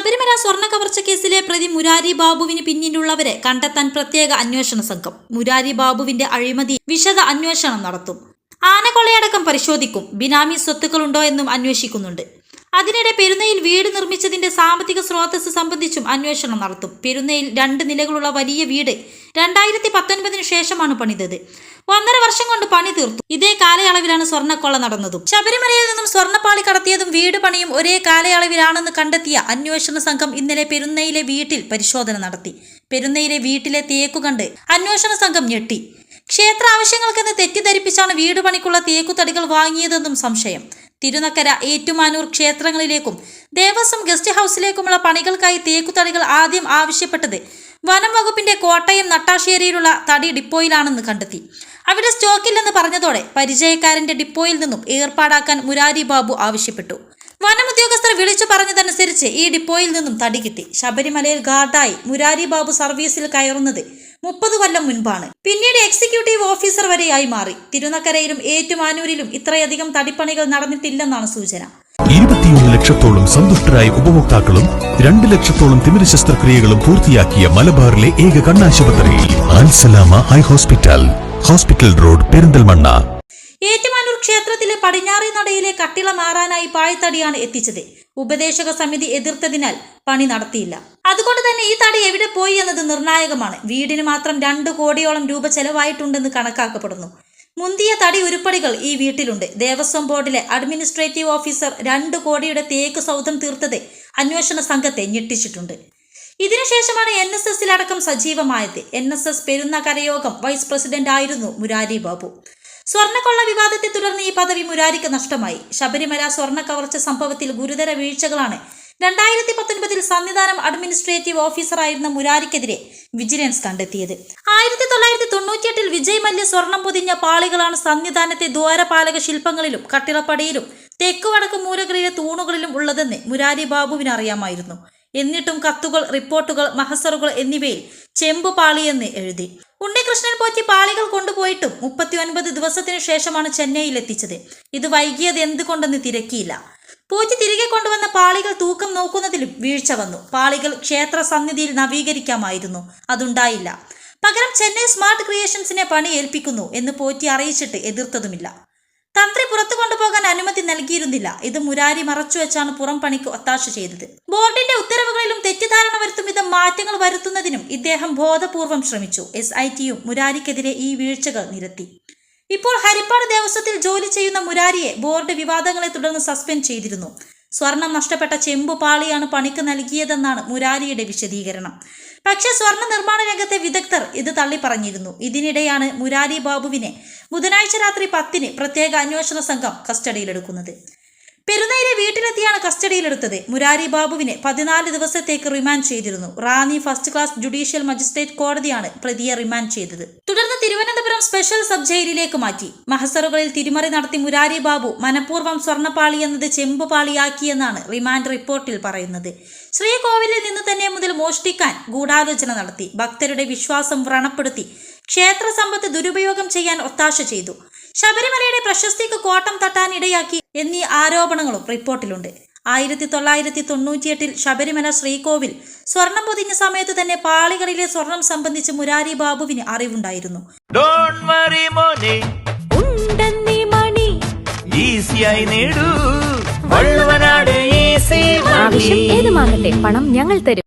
ശബരിമല സ്വർണ കവർച്ച കേസിലെ പ്രതി മുരാരി ബാബുവിന് പിന്നിലുള്ളവരെ കണ്ടെത്താൻ പ്രത്യേക അന്വേഷണ സംഘം. മുരാരി ബാബുവിന്റെ അഴിമതി വിശദ അന്വേഷണം നടത്തും. ആനക്കൊളയടക്കം പരിശോധിക്കും. ബിനാമി സ്വത്തുക്കളുണ്ടോ എന്നും അന്വേഷിക്കുന്നുണ്ട്. അതിനിടെ പെരുന്നയിൽ വീട് നിർമ്മിച്ചതിന്റെ സാമ്പത്തിക സ്രോതസ് സംബന്ധിച്ചും അന്വേഷണം നടത്തും. പെരുന്നയിൽ രണ്ട് നിലകളുള്ള വലിയ വീട് രണ്ടായിരത്തി പത്തൊൻപതിനു ശേഷമാണ് പണിതത്. ഒന്നര വർഷം കൊണ്ട് പണി തീർത്തു. ഇതേ കാലയളവിലാണ് സ്വർണക്കൊള്ള നടന്നതും. ശബരിമലയിൽ നിന്നും സ്വർണപ്പാളി കടത്തിയതും വീട് പണിയും ഒരേ കാലയളവിലാണെന്ന് കണ്ടെത്തിയ അന്വേഷണ സംഘം ഇന്നലെ പെരുന്നയിലെ വീട്ടിൽ പരിശോധന നടത്തി. പെരുന്നയിലെ വീട്ടിലെ തേക്കു കണ്ട് അന്വേഷണ സംഘം ഞെട്ടി. ക്ഷേത്ര ആവശ്യങ്ങൾക്കെന്ന് തെറ്റിദ്ധരിപ്പിച്ചാണ് വീട് പണിക്കുള്ള തേക്കുതടികൾ വാങ്ങിയതെന്നും സംശയം. തിരുനക്കര ഏറ്റുമാനൂർ ക്ഷേത്രങ്ങളിലേക്കും ദേവസ്വം ഗസ്റ്റ് ഹൗസിലേക്കുമുള്ള പണികൾക്കായി തേക്കുതടികൾ ആദ്യം ആവശ്യപ്പെട്ടത് വനം വകുപ്പിന്റെ കോട്ടയം നട്ടാശ്ശേരിയിലുള്ള തടി ഡിപ്പോയിലാണെന്ന് കണ്ടെത്തി. അവിടെ സ്റ്റോക്കില്ലെന്ന് പറഞ്ഞതോടെ പരിചയക്കാരന്റെ ഡിപ്പോയിൽ നിന്നും ഏർപ്പാടാക്കാൻ മുരാരി ബാബു ആവശ്യപ്പെട്ടു. വനം വനമുദ്യോഗസ്ഥർ വിളിച്ചു പറഞ്ഞതനുസരിച്ച് ഈ ഡിപ്പോയിൽ നിന്നും തടി കിട്ടി. ശബരിമലയിൽ ഗാർഡായി മുരാരി ബാബു സർവീസിൽ കയറുന്നത് മുപ്പത് കൊല്ലം മുൻപാണ്. പിന്നീട് എക്സിക്യൂട്ടീവ് ഓഫീസർ വരെയായി മാറി. തിരുനക്കരയിലും ഏറ്റുമാനൂരിലും ഇത്രയധികം തടിപ്പണികൾ നടന്നിട്ടില്ലെന്നാണ് സൂചന. ലക്ഷത്തോളം സന്തുഷ്ടരായ ഉപഭോക്താക്കളും രണ്ട് ലക്ഷത്തോളം തിമിര ശസ്ത്രക്രിയകളും പൂർത്തിയാക്കിയ മലബാറിലെ ഏക കണ്ണാശുപത്രി Alsalama eye hospital. Hospital road Perinthalmanna. Ettumanoor ക്ഷേത്രത്തിലെ പടിഞ്ഞാറി നടയിലെ കട്ടിള മാറാനായി പായത്തടിയാണ് എത്തിച്ചത്. ഉപദേശക സമിതി എതിർത്തതിനാൽ പണി നടത്തിയില്ല. അതുകൊണ്ട് തന്നെ ഈ തടി എവിടെ പോയി എന്നത് നിർണായകമാണ്. വീടിന് മാത്രം രണ്ട് കോടിയോളം രൂപ ചെലവായിട്ടുണ്ടെന്ന് കണക്കാക്കപ്പെടുന്നു. മുന്തിയ തടി ഉരുപ്പടികൾ ഈ വീട്ടിലുണ്ട്. ദേവസ്വം ബോർഡിലെ അഡ്മിനിസ്ട്രേറ്റീവ് ഓഫീസർ രണ്ട് കോടിയുടെ തേക്ക് സൗധം തീർത്തത് അന്വേഷണ സംഘത്തെ ഞെട്ടിച്ചിട്ടുണ്ട്. ഇതിനുശേഷമാണ് എൻ എസ് എസിലടക്കം സജീവമായത്. എൻ എസ് എസ് പെരുന്ന കരയോഗം വൈസ് പ്രസിഡന്റ് ആയിരുന്നു മുരാരി ബാബു. സ്വർണക്കൊള്ള വിവാദത്തെ തുടർന്ന് ഈ പദവി മുരാരിക്ക് നഷ്ടമായി. ശബരിമല സ്വർണ കവർച്ച സംഭവത്തിൽ ഗുരുതര വീഴ്ചകളാണ് രണ്ടായിരത്തി പത്തൊൻപതിൽ സന്നിധാനം അഡ്മിനിസ്ട്രേറ്റീവ് ഓഫീസറായിരുന്ന മുരാരിക്കെതിരെ വിജിലൻസ് കണ്ടെത്തിയത്. ആയിരത്തി തൊള്ളായിരത്തി തൊണ്ണൂറ്റിയെട്ടിൽ വിജയ് മല്യ സ്വർണം പൊതിഞ്ഞ പാളികളാണ് സന്നിധാനത്തെ ദ്വാരപാലക ശില്പങ്ങളിലും കട്ടിളപ്പടിയിലും തെക്ക് വടക്ക് മൂലകളിലെ തൂണുകളിലും ഉള്ളതെന്ന് മുരാരി ബാബുവിന് അറിയാമായിരുന്നു എന്നിട്ടും കത്തുകൾ റിപ്പോർട്ടുകൾ മഹസറുകൾ എന്നിവയിൽ ചെമ്പ് പാളിയെന്ന് എഴുതി. ഉണ്ണികൃഷ്ണൻ പോറ്റി പാളികൾ കൊണ്ടുപോയിട്ടും മുപ്പത്തി ഒൻപത് ദിവസത്തിനു ശേഷമാണ് ചെന്നൈയിൽ എത്തിച്ചത് ഇത് വൈകിയത് എന്തുകൊണ്ടെന്ന് തിരക്കിയില്ല. പോറ്റി തിരികെ കൊണ്ടുവന്ന പാളികൾ തൂക്കം നോക്കുന്നതിലും വീഴ്ച വന്നു. പാളികൾ ക്ഷേത്ര സന്നിധിയിൽ നവീകരിക്കാമായിരുന്നു. അതുണ്ടായില്ല. പകരം ചെന്നൈ സ്മാർട്ട് ക്രിയേഷൻസിനെ പണി ഏൽപ്പിക്കുന്നു എന്ന് പോറ്റി അറിയിച്ചിട്ട് എതിർത്തതുമില്ല. തന്ത്രി പുറത്തു കൊണ്ടുപോകാൻ അനുമതി നൽകിയിരുന്നില്ല. ഇത് മുരാരി മറച്ചുവെച്ചാണ് പുറം പണിക്ക് ഒത്താശ ചെയ്തത്. ബോർഡിന്റെ ഉത്തരവുകളിലും തെറ്റിദ്ധാരണ വരുത്തും വിധം മാറ്റങ്ങൾ വരുത്തുന്നതിനും ഇദ്ദേഹം ബോധപൂർവം ശ്രമിച്ചു. എസ് ഐ ടിയും മുരാരിക്കെതിരെ ഈ വീഴ്ചകൾ നിരത്തി. ഇപ്പോൾ ഹരിപ്പാട് ദേവസ്വത്തിൽ ജോലി ചെയ്യുന്ന മുരാരിയെ ബോർഡ് വിവാദങ്ങളെ തുടർന്ന് സസ്പെൻഡ് ചെയ്തിരുന്നു. സ്വർണം നഷ്ടപ്പെട്ട ചെമ്പു പാളിയാണ് പണിക്ക് നൽകിയതെന്നാണ് മുരാരിയുടെ വിശദീകരണം. പക്ഷേ സ്വർണ നിർമ്മാണ രംഗത്തെ വിദഗ്ധർ ഇത് തള്ളിപ്പറഞ്ഞിരുന്നു. ഇതിനിടെയാണ് മുരാരി ബാബുവിനെ ബുധനാഴ്ച രാത്രി പത്തിന് പ്രത്യേക അന്വേഷണ സംഘം കസ്റ്റഡിയിലെടുക്കുന്നത്. പെരുന്നയിലെ വീട്ടിലെത്തിയാണ് കസ്റ്റഡിയിലെടുത്തത്. മുരാരി ബാബുവിനെ പതിനാല് ദിവസത്തേക്ക് റിമാൻഡ് ചെയ്തിരുന്നു. Ranni first class judicial magistrate കോടതിയാണ് പ്രതിയെ റിമാൻഡ് ചെയ്തത്. തുടർന്ന് തിരുവനന്തപുരം സ്പെഷ്യൽ സബ് ജയിലിലേക്ക് മാറ്റി. മഹസറുകളിൽ തിരിമറി നടത്തി മുരാരി ബാബു മനഃപൂർവം സ്വർണപ്പാളി എന്നത് ചെമ്പുപാളിയാക്കിയെന്നാണ് റിമാൻഡ് റിപ്പോർട്ടിൽ പറയുന്നത്. ശ്രീകോവിലിൽ നിന്ന് തന്നെ മുതൽ മോഷ്ടിക്കാൻ ഗൂഢാലോചന നടത്തി. ഭക്തരുടെ വിശ്വാസം വ്രണപ്പെടുത്തി. ക്ഷേത്ര സമ്പത്ത് ദുരുപയോഗം ചെയ്യാൻ ഒത്താശ ചെയ്തു. ശബരിമലയുടെ പ്രശസ്തിക്ക് കോട്ടം തട്ടാൻ ഇടയാക്കി എന്നീ ആരോപണങ്ങളും റിപ്പോർട്ടിലുണ്ട്. ആയിരത്തി തൊള്ളായിരത്തി തൊണ്ണൂറ്റിയെട്ടിൽ ശബരിമല ശ്രീകോവിൽ സ്വർണം പൊതിഞ്ഞ സമയത്ത് തന്നെ പാളികളിലെ സ്വർണം സംബന്ധിച്ച് മുരാരി ബാബുവിന് അറിവുണ്ടായിരുന്നു. ഡോണ്ട് വറി മോനെ. ഉണ്ടെന്നീ മണി. ഈസിയായി നേടൂ. വള്ളുവനാട് ഈസി ആവശ്യം ഏതുമാകട്ടെ പണം ഞങ്ങൾ തരും.